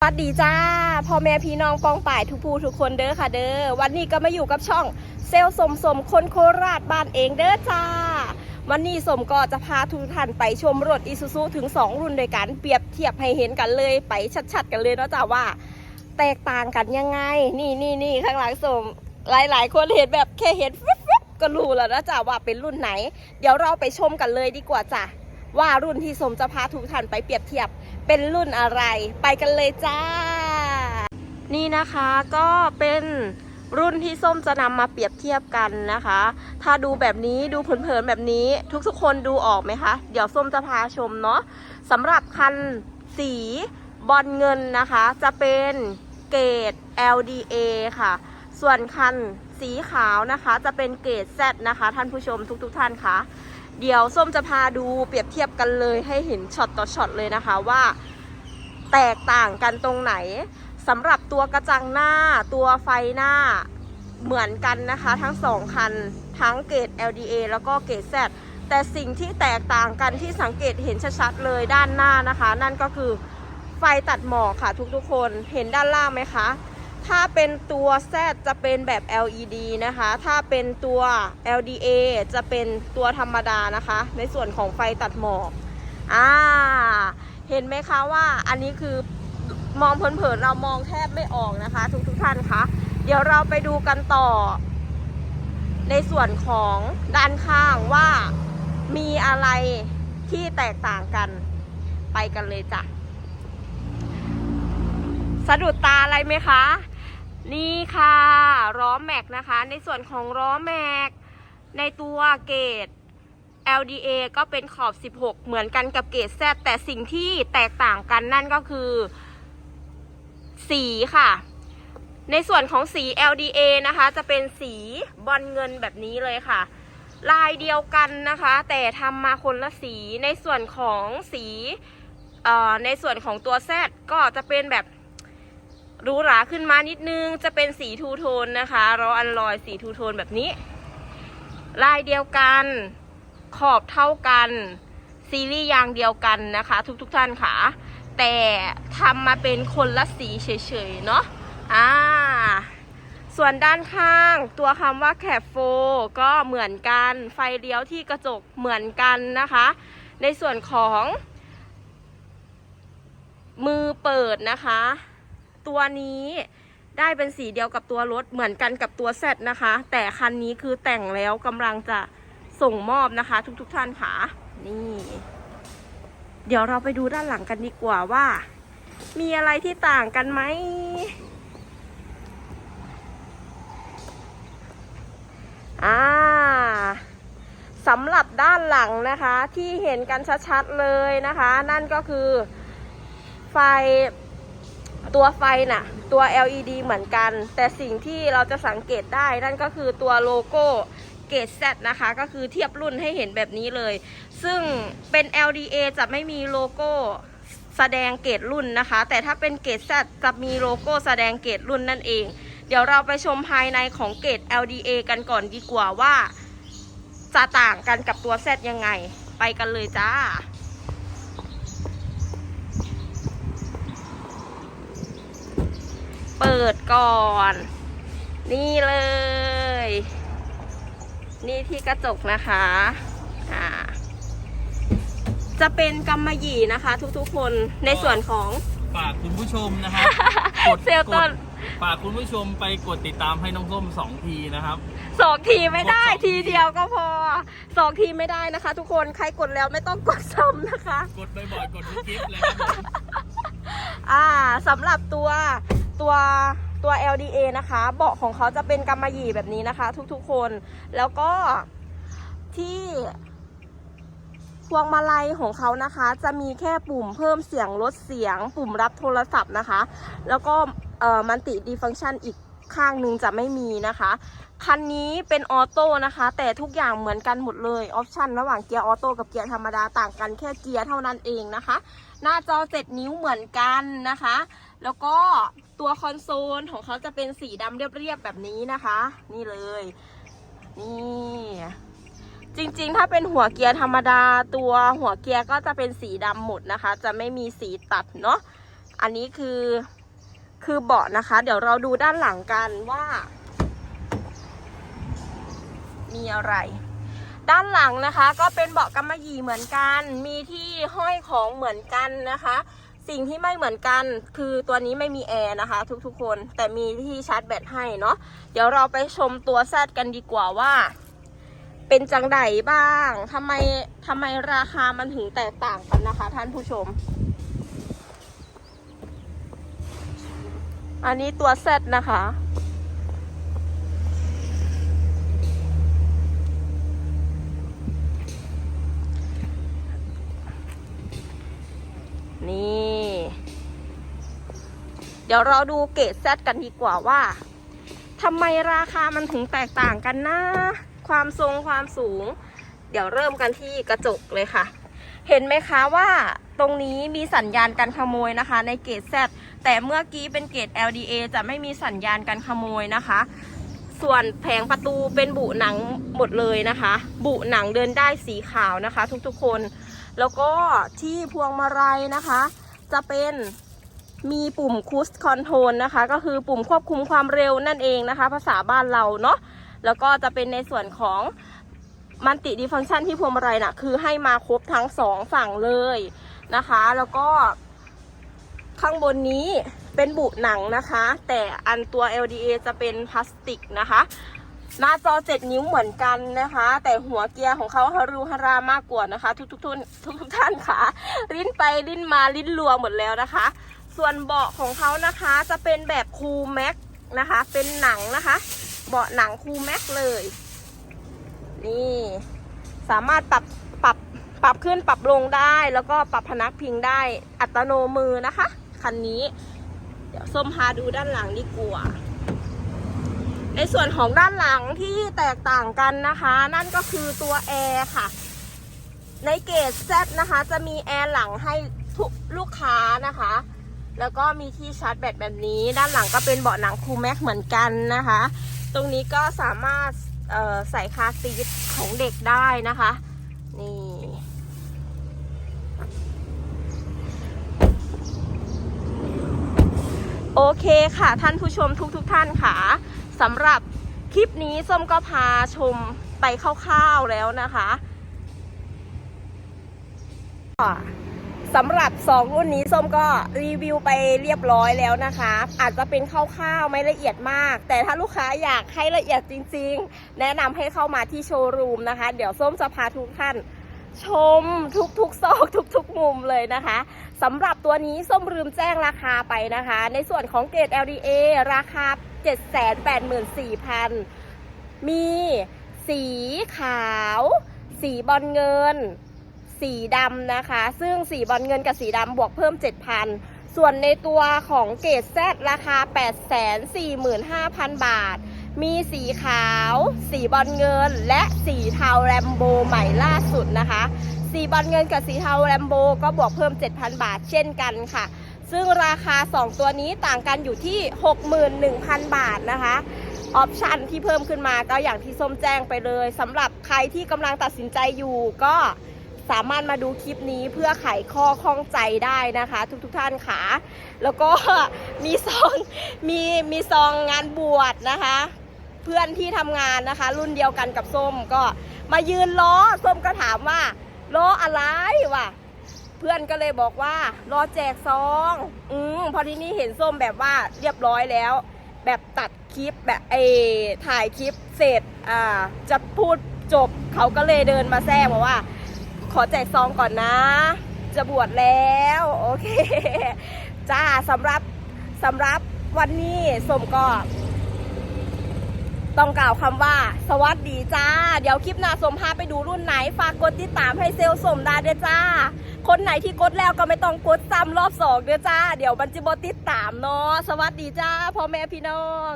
สวัสดีจ้าพ่อแม่พี่น้องปองป่ายทุกผู้ทุกคนเด้อค่ะ เด้อวันนี้ก็มาอยู่กับช่องเซลสมสมคนโคราชบ้านเองเด้อจ้า วันนี้สมก็จะพาทุกท่านไปชมรถอีซูซูถึง 2 รุ่นด้วยกันเปรียบเทียบให้เห็นกันเลยไปชัดๆ กันเลยเนาะจ้าว่า แตกต่างกันยังไง นี่นี่นี่ข้างหลังสมหลายๆ คนเห็นแบบแค่เห็นก็รู้แล้วนะจ้าว่าเป็นรุ่นไหน เดี๋ยวเราไปชมกันเลยดีกว่าจ้ะ ว่ารุ่นที่สมจะพาทุกท่านไปเปรียบเทียบเป็นรุ่นอะไร ไปกันเลยจ้า นี่นะคะก็เป็นรุ่นที่ส้มจะนำมาเปรียบเทียบกันนะคะ ถ้าดูแบบนี้ดูเผินๆแบบนี้ทุกๆคนดูออกไหมคะ เดี๋ยวส้มจะพาชมเนาะสำหรับคันสีบอลเงินนะคะ จะเป็นเกรด LDA ค่ะ ส่วนคันสีขาวนะคะ จะเป็นเกรด Z นะคะ ท่านผู้ชมทุกๆทท่านค่ะ เดี๋ยวส้มจะพาดูเปรียบเทียบกันเลยให้เห็นช็อตต่อช็อตเลยนะคะว่า แตกต่างกันตรงไหนสำหรับตัวกระจังหน้าตัวไฟหน้าเหมือนกันนะคะ ทั้งสองคันทั้งเกรด LDA แล้วก็เกรด Z แต่สิ่งที่แตกต่างกันที่สังเกตเห็นชัดๆเลยด้านหน้านะคะ นั่นก็คือไฟตัดหมอกค่ะทุกๆคนเห็นด้านล่างไหมคะ ถ้าเป็นตัว Z จะเป็นแบบ LED นะคะ ถ้าเป็นตัว LDA จะเป็นตัวธรรมดานะคะ ในส่วนของไฟตัดหมอกอ่าเห็นไหมคะว่าอันนี้คือมองเผินๆเรามองแทบไม่ออกนะคะ ทุกๆทท่านคะเดี๋ยวเราไปดูกันต่อ ในส่วนของด้านข้างว่ามีอะไรที่แตกต่างกันไปกันเลยจ้ะสะดุดตาอะไรไหมคะ ล้อแม็กนะคะ ในส่วนของล้อแม็กในตัวเกรด LDA ก็เป็นขอบ 16 เหมือนกันกับเกรด Z แต่สิ่งที่แตกต่างกันนั่นก็คือ สีค่ะ ในส่วนของสี LDA นะคะ จะเป็นสีบอลเงินแบบนี้เลยค่ะ ลายเดียวกันนะคะ แต่ทำมาคนละสีในส่วนของสีในส่วนของตัว Z ก็จะเป็นแบบ หรูหราขึ้นมานิดนึง จะเป็นสีทูโทนนะคะรออันลอยสีทูโทนแบบนี้ ลายเดียวกัน ขอบเท่ากัน ซีรีส์ยางเดียวกันนะคะ ทุกๆทท่านค่ะ แต่ทำมาเป็นคนละสีเฉยๆเนาะอ่าส่วนด้านข้างตัวคำว่าแคปโฟก็เหมือนกัน ไฟเลี้ยวที่กระจกเหมือนกันนะคะ ในส่วนของมือเปิดนะคะ ตัวนี้ได้เป็นสีเดียวกับตัวรถเหมือนกันกับตัวแซนะคะ แต่คันนี้คือแต่งแล้วกำลังจะส่งมอบนะคะ ทุกๆทท่านค่ะ นี่ เดี๋ยวเราไปดูด้านหลังกันดีกว่าว่า มีอะไรที่ต่างกันไหมอ่าสำหรับด้านหลังนะคะที่เห็นกันชัดๆเลยนะคะ นั่นก็คือไฟ ตัวไฟน่ะ ตัว LED เหมือนกัน แต่สิ่งที่เราจะสังเกตได้ นั่นก็คือตัวโลโก้เกต Z นะคะ ก็คือเทียบรุ่นให้เห็นแบบนี้เลย ซึ่งเป็น LDA จะไม่มีโลโก้แสดงเกตรุ่นนะคะ แต่ถ้าเป็นเกต Z จะมีโลโก้แสดงเกตรุ่นนั่นเอง เดี๋ยวเราไปชมภายในของเกต LDA กันก่อนดีกว่าว่า จะต่างกันกับตัว Z ยังไง ไปกันเลยจ้า เปิดก่อน นี่เลย นี่ที่กระจกนะคะอ่าจะเป็นกำมะหยี่นะคะ ทุกๆคนในส่วนของ ฝากคุณผู้ชมนะครับ กดเซลล์ต้น กดฝากคุณผู้ชมไปกดติดตามให้น้องส้มสองทีนะครับ สองทีไม่ได้กดสอง ทีทีเดียวก็พอสองทีไม่ได้นะคะ ทุกคนใครกดแล้วไม่ต้องกดซ้ำนะคะ กดบ่อยๆกดทุกคลิปเลยครับผมอ่าสำหรับตัว ตัวตัว LDA นะคะ เบาะของเขาจะเป็นกำมะหยี่แบบนี้นะคะ ทุกๆคน แล้วก็ที่พวงมาลัยของเขานะคะ จะมีแค่ปุ่มเพิ่มเสียงลดเสียง ปุ่มรับโทรศัพท์นะคะ แล้วก็เอ่อมันติดีฟังก์ชันอีกข้างหนึ่งจะไม่มีนะคะ คันนี้เป็นออโต้นะคะ แต่ทุกอย่างเหมือนกันหมดเลย ออปชันระหว่างเกียร์ออโต้กับเกียร์ธรรมดาต่างกันแค่เกียร์เท่านั้นเองนะคะ หน้าจอ 7 นิ้วเหมือนกันนะคะ แล้วก็ตัวคอนโซลของเขาจะเป็นสีดำเรียบๆแบบนี้นะคะ นี่เลย นี่ จริงๆ ถ้าเป็นหัวเกียร์ธรรมดา ตัวหัวเกียร์ก็จะเป็นสีดำหมดนะคะ จะไม่มีสีตัดเนาะ อันนี้คือคือเบาะนะคะ เดี๋ยวเราดูด้านหลังกันว่า มีอะไร ด้านหลังนะคะ ก็เป็นเบาะกำมะหยี่เหมือนกัน มีที่ห้อยของเหมือนกันนะคะ สิ่งที่ไม่เหมือนกันคือตัวนี้ไม่มีแอร์นะคะ ทุกๆคน แต่มีที่ชาร์จแบตให้เนาะเดี๋ยวเราไปชมตัวแซดกันดีกว่าว่า เป็นจังไดบ้างทำไมทำไมราคามันถึงแตกต่างกันนะคะ ท่านผู้ชม อันนี้ตัวแซดนะคะนี่ เดี๋ยวเราดูเกรดแซดกันดีกว่าว่าทำไมราคามันถึงแตกต่างกันนะ ความทรงความสูง เดี๋ยวเริ่มกันที่กระจกเลยค่ะ เห็นไหมคะว่าตรงนี้มีสัญญาณการขโมยนะคะ ในเกรด Z แต่เมื่อกี้เป็นเกรด LDA จะไม่มีสัญญาณการขโมยนะคะ ส่วนแผงประตูเป็นบุหนังหมดเลยนะคะ บุหนังเดินได้สีขาวนะคะ ทุกๆคน แล้วก็ที่พวงมาลัยนะคะ จะเป็น มีปุ่มคูสคอนโทรลนะคะ ก็คือปุ่มควบคุมความเร็วนั่นเองนะคะ ภาษาบ้านเราเนาะแล้วก็จะเป็นในส่วนของมันติดีฟังชันที่พวงมาลัยน่ะคือให้มาครบทั้งสองฝั่งเลยนะคะ แล้วก็ข้างบนนี้เป็นบุหนังนะคะ แต่อันตัว LDA จะเป็นพลาสติกนะคะ หน้าจอ 7 นิ้วเหมือนกันนะคะ แต่หัวเกียร์ของเขาฮารูฮารามากกว่านะคะ ทุกๆทุกทุกทุกๆท่านค่ะ ลิ้นไปลิ้นมาลิ้นรัวหมดแล้วนะคะ ส่วนเบาะของเขานะคะจะเป็นแบบคูลแม็กนะคะ เป็นหนังนะคะ เบาะหนังคูลแม็กเลย นี่ สามารถปรับปรับปรับขึ้นปรับลงได้ แล้วก็ปรับพนักพิงได้อัตโนมือนะคะ คันนี้ เดี๋ยวส้มพาดูด้านหลังดีกว่าในส่วนของด้านหลังที่แตกต่างกันนะคะ นั่นก็คือตัวแอร์ค่ะ ในเกรด Z นะคะ จะมีแอร์หลังให้ทุกลูกค้านะคะ แล้วก็มีที่ชาร์จแบตแบบนี้ ด้านหลังก็เป็นเบาะหนังคูลแม็กเหมือนกันนะคะ ตรงนี้ก็สามารถใส่คาซีทของเด็กได้นะคะ นี่โอเคค่ะท่านผู้ชมทุกทุกๆท่านค่ะสำหรับคลิปนี้ส้มก็พาชมไปคร่าวๆแล้วนะคะ สำหรับ 2 รุ่นนี้ส้มก็รีวิวไปเรียบร้อยแล้วนะคะ อาจจะเป็นคร่าวๆไม่ละเอียดมาก แต่ถ้าลูกค้าอยากให้ละเอียดจริง ๆ แนะนำให้เข้ามาที่โชว์รูมนะคะ เดี๋ยวส้มจะพาทุกท่านชมทุกๆซอกทุกๆ มุมเลยนะคะสำหรับตัวนี้ส้มลืมแจ้งราคาไปนะคะ ในส่วนของเกรด LDA ราคา 784,000 มีสีขาว สีบอลเงิน สีดำนะคะ ซึ่งสีบอลเงินกับสีดำบวกเพิ่ม 7,000 ส่วนในตัวของเกรด Z ราคา 845,000 บาท มีสีขาว สีบอลเงิน และสีเทาแรมโบใหม่ล่าสุดนะคะ สีบอลเงินกับสีเทาแรมโบก็บวกเพิ่ม 7,000 บาทเช่นกันค่ะ ซึ่งราคา 2 ตัวนี้ต่างกันอยู่ที่ 61,000 บาทนะคะออปชันที่เพิ่มขึ้นมาก็อย่างที่ส้มแจ้งไปเลยสำหรับใครที่กำลังตัดสินใจอยู่ก็ สามารถมาดูคลิปนี้เพื่อไขข้อข้องใจได้นะคะ ทุกๆทท่านค่ะแล้วก็มีซองมีมีซองงานบวชนะคะ เพื่อนที่ทำงานนะคะ รุ่นเดียวกันกับส้มก็มายืนล้อส้มก็ถามว่าล้ออะไรวะเพื่อนก็เลยบอกว่ารอแจกซอง อืมพอทีนี้เห็นส้มแบบว่าเรียบร้อยแล้ว แบบตัดคลิปแบบเอถ่ายคลิปเสร็จอ่าจะพูดจบเขาก็เลยเดินมาแทรกบอกว่า ขอแจกซองก่อนนะ จะบวชแล้ว โอเค จ้าสำหรับสำหรับวันนี้สมก็ต้องกล่าวคำว่า สวัสดีจ้า เดี๋ยวคลิปหน้าสมพาไปดูรุ่นไหน ฝากกดติดตามให้เซลสมได้เด้อจ้า คนไหนที่กดแล้วก็ไม่ต้องกดซ้ำรอบสองเด้อจ้า เดี๋ยวมันจะบติดตามเนาะสวัสดีจ้าพ่อแม่พี่น้อง